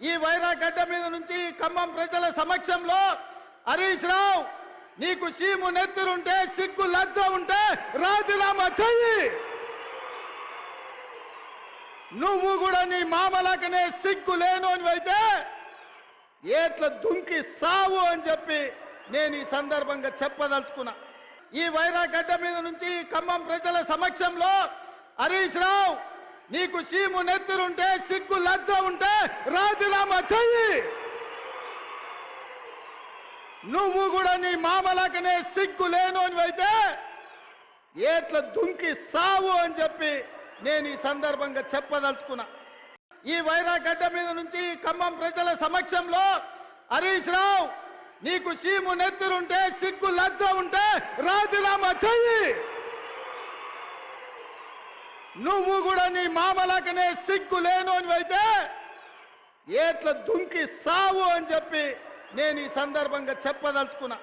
ఈ వైరా గడ్డ మీద నుంచి ఖమ్మం ప్రజల సమక్షంలో హరీష్ రావు నీకు సీము నెత్తురుంటే సిగ్గు లజ్జ ఉంటే రాజీనామా చెయ్యి. నువ్వు కూడా నీ మామలకనే సిగ్గు లేనోనివైతే ఏట్ల దుంకి సావు అని చెప్పి నేను ఈ సందర్భంగా చెప్పదలుచుకున్నా. ఈ వైరాగడ్డ మీద నుంచి ఖమ్మం ప్రజల సమక్షంలో హరీష్ రావు నీకు సీము నెత్తురుంటే సిగ్గు లజ్జ ఉంటే రాజీనామా చెయ్యి. నువ్వు కూడా నీ మామలకనే సిగ్గు లేనోనివైతే ఏట్ల దుంకి సావు అని చెప్పి నేను ఈ సందర్భంగా చెప్పదలుచుకున్నా. ఈ వైరాగడ్డ మీద నుంచి ఖమ్మం ప్రజల సమక్షంలో హరీష్ రావు నీకు సీము నెత్తురుంటే సిగ్గు లజ్జ ఉంటే రాజీనామా చెయ్యి. నువ్వు కూడా నీ మామలకనే సిగ్గు లేనోనివైతే ఏట్ల దుంకి సావు అని చెప్పి నేను ఈ సందర్భంగా చెప్పదలుచుకున్నా.